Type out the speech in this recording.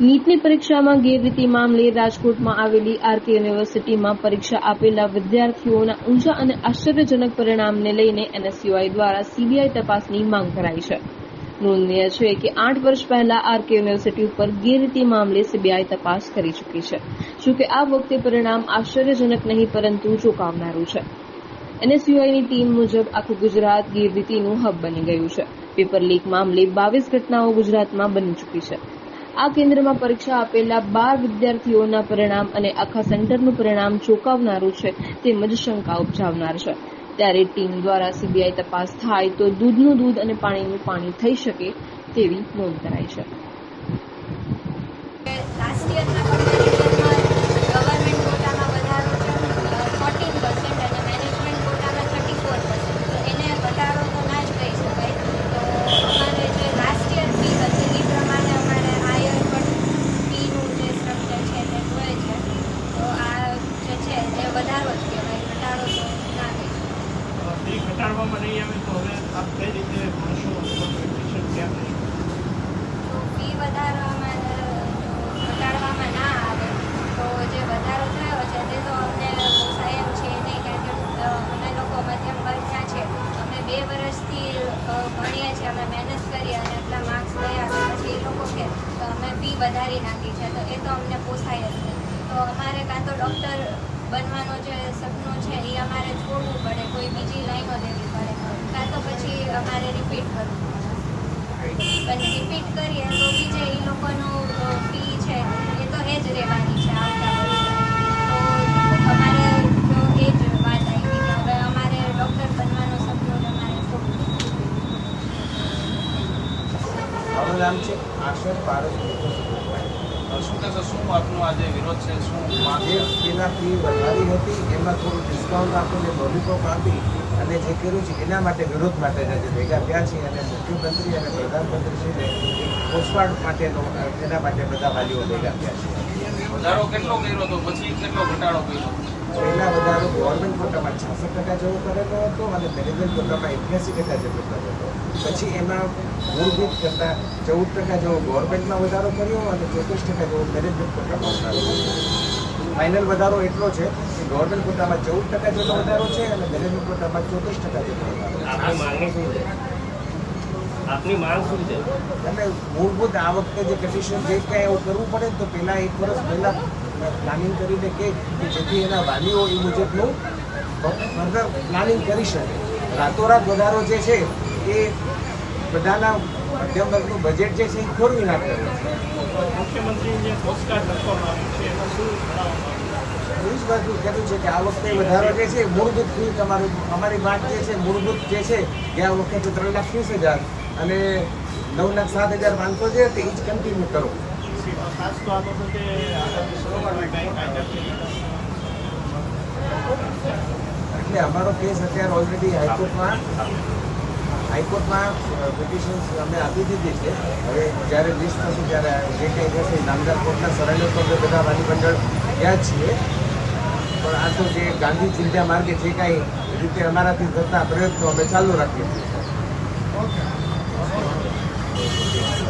નીટની પરીક્ષામાં ગેરરીતિ મામલે રાજકોટમાં આવેલી આરકે યુનિવર્સિટીમાં પરીક્ષા આપેલા વિદ્યાર્થીઓના ઊંચા અને આશ્ચર્યજનક પરિણામને લઈને એનએસયુઆઈ દ્વારા સીબીઆઈ તપાસની માંગ કરાઈ છે. નોંધનીય છે કે આઠ વર્ષ પહેલા આરકે યુનિવર્સિટી ઉપર ગેરરીતિ મામલે સીબીઆઈ તપાસ કરી ચૂકી છે. જોકે આ વખતે પરિણામ આશ્ચર્યજનક નહીં પરંતુ ચોંકાવનારું છે. એનએસયુઆઈની ટીમ મુજબ આખું ગુજરાત ગેરરીતિનું હબ બની ગયું છે. પેપર લીક મામલે બાવીસ ઘટનાઓ ગુજરાતમાં બની ચૂકી છે. આ કેન્દ્રમાં પરીક્ષા આપેલા બાર વિદ્યાર્થીઓના પરિણામ અને આખા સેન્ટરનું પરિણામ ચોંકાવનારું છે, તેમજ શંકા ઉપજાવનાર છે. ત્યારે ટીમ દ્વારા સીબીઆઈ તપાસ થાય તો દૂધનું દૂધ અને પાણીનું પાણી થઈ શકે તેવી નોંધ કરાઈ છે લાસ્ટ યરના કમ્પેરિઝનમાં ગવર્મેન્ટ કોટામાં વધારો છે ફોર્ટીન પર્સન્ટ અને મેનેજમેન્ટ કોટામાં થર્ટી ફોર પર્સન્ટ તો એને ઘટાડો તો ના જ કહી શકાય તો અમારે જે લાસ્ટ યર ફી હતી એ પ્રમાણે અમારે આ યર પણ ફીનું જે સ્ટ્રક્ચર છે તે જોઈએ છે તો આ જે છે તે વધારો જ કહેવાય ઘટાડો તો ના કહી શકાય ફી નહીં આવે તો હવે આપ કઈ રીતે ભણશો? ફી વધારવામાં ના આવે, તો જે વધારો થયો છે, તે તો અમને પોસાય એમ છે નહીં કે અમે લોકો મધ્યમ વર્ગના છે. અમે બે વર્ષથી ભણીએ છીએ, અમે મહેનત કરી અને એટલા માર્ક્સ લયા છે એ લોકો કે અમે ફી વધારી નાખી છે. તો એ તો અમને પોસાય જ નહીં. તો અમારે કાં તો ડૉક્ટર બનવાનો જે સપનું છે, એ અમારે છોડવું પડે કોઈ બીજી લાઈનો લેવી પડે કાં તો પછી રિપીટ કરવું અને રિપીટ કરીએ તો બી જે એ લોકોનો ફી છે, એ તો એ જ રહેવાની છે, આવતા તો અમારે એ જ વાત આવી અમારે ડૉક્ટર બનવાનો સપનું નામ છે આશર પારસ. શું કહેશો શું આપનો આજે વિરોધ છે શું માંગ જે ફી વધારી હતી એમાં થોડું ડિસ્કાઉન્ટ આપીને લોલીપોપ આપી અને જે કર્યું છે એના માટે વિરોધ માટે આજે ભેગા થયા છે અને મુખ્યમંત્રી અને પ્રધાનમંત્રીશ્રીને પોસ્ટમાર્ટ માટેનો એના માટે બધા વાલીઓ ભેગા થયા છે. વધારો કેટલો કર્યો હતો? પછી કેટલો ઘટાડો કર્યો? પહેલા વધારો ગવર્મેન્ટ કોટામાં છાસઠ ટકા જેવો કરેલો હતો અને મેનેજમેન્ટ કોટામાં એક્યાસી ટકા જેટલો કરેલો હતો. પછી એમાં મૂળભૂત કરતાં ચૌદ ટકા જેવો ગવર્મેન્ટમાં વધારો કર્યો અને ચોત્રીસ ટકા જેવો મેનેજમેન્ટ કોટામાં વધારો કર્યો. ફાઇનલ વધારો એટલો છે કે ગવર્મેન્ટ કોટામાં ચૌદ ટકા જેટલો વધારો છે અને મેનેજમેન્ટ કોટામાં ચોત્રીસ ટકા જેટલો વધારો આપની માંગ શું છે? અને મૂળભૂત આ વખતે જે કન્ડિશન જે કાંઈ એવું કરવું પડે તો પહેલાં એક વર્ષ પહેલાં પ્લાનિંગ કરીને કે જેથી એના વાલીઓ એ મુજબનું ફર્ધર પ્લાનિંગ કરી શકે. રાતોરાત વધારો જે છે એ બધાના મધ્યમ વર્ગનું બજેટ જે છે એ ખોરવી નાખે. મુખ્યમંત્રી જે પોસ્ટકાર્ડ લખવામાં આવ્યું છે એમાં શું એવી જ બાજુ કહેતું છે કે આ વખતે વધારો જે છે મૂળભૂત ફી તમારું અમારી વાત જે છે મૂળભૂત જે છે ગયા વખતે ત્રણ લાખ વીસ હજાર અને નવ લાખ સાત હજાર પાંચસો જે તે એ જ કન્ટિન્યુ કરો. ખાસ તો આ બાબતે આગામી સોમવારમાં કંઈ કાયદાકીય એટલે અમારો કેસ અત્યારે ઓલરેડી હાઈકોર્ટમાં હાઈકોર્ટમાં પિટિશન અમે આપી દીધી છે. હવે જ્યારે લિસ્ટ થશે, ત્યારે જે કંઈ થશે, નામદાર કોર્ટના સરાયને તો અમે બધા વાલી મંડળ ગયા જ છીએ. પણ આ તો જે ગાંધી ચિંતા માર્ગે જે કાંઈ રીતે અમારાથી થતા પ્રયત્નો અમે ચાલુ રાખીએ છીએ.